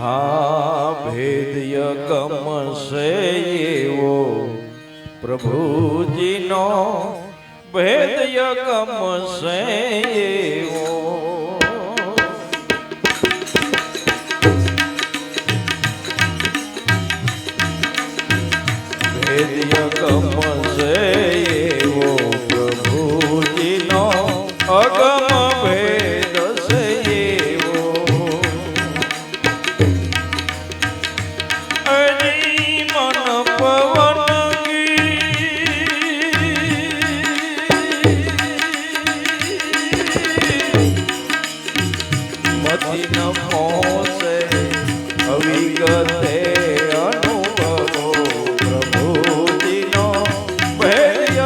હા ભેદય કમશે એવો પ્રભુજીનો ભેદય કમશે એવો. ભેદય કમશે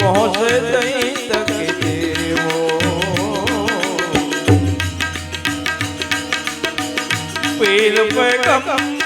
પહોંચ જઈ શકે તેવો. પીર પૈગંબર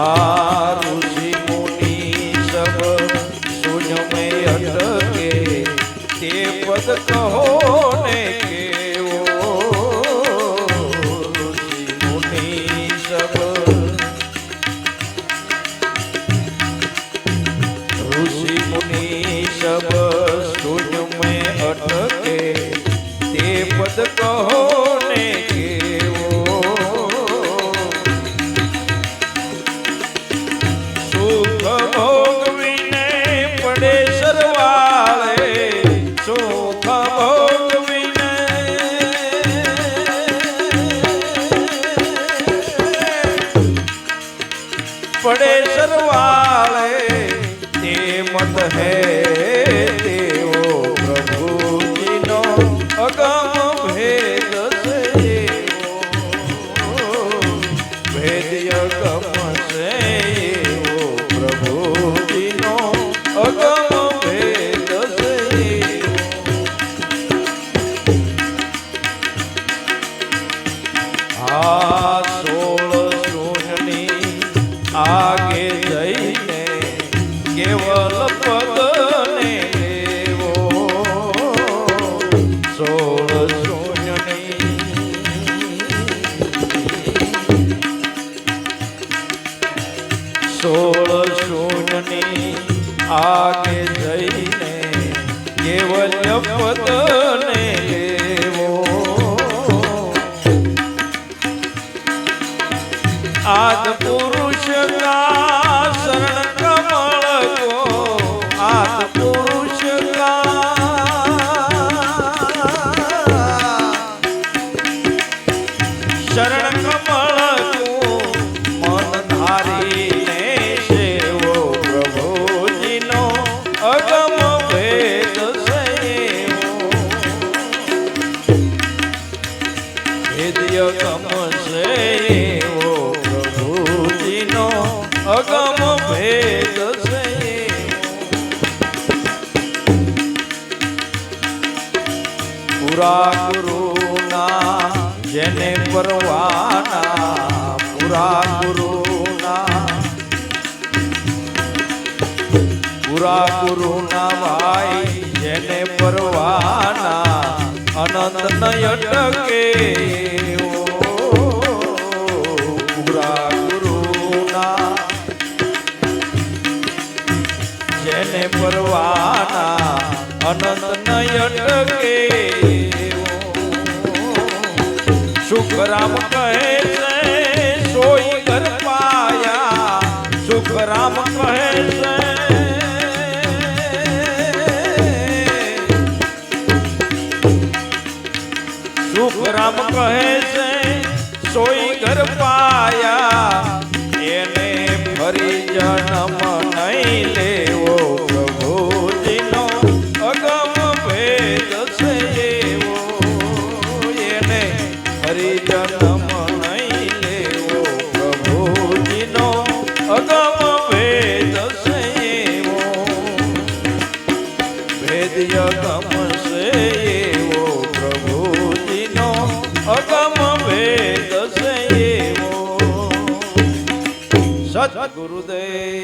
Ah. પડે સરવાળે તે મત હે તે. કેવલ પદને દેવો સોળ શૂન્યની સોળ શૂન્યની આગે જઈને કેવલ પદને દેવો અગમ ભેદ છે. પુરા ગુરુના જેને પરવાના, પુરા ગુરુના. પુરા ગુરુના ભાઈ જેને પરવાના, અનંત નયટકે પરવાના અનંત નયન કે સુખરામ કહે છે, સોઈ કર પાયા સુખરામ કહે છે, સુખરામ કહે છે, સોઈ ઘર પાયા ફરી જન્મ નહીં લેવો પ્રભુજીનો અગમ ભેદ છે એવો ભેદ્ય ગમશે એવો પ્રભુજીનો અગમ ભેદ ગુરુદેવ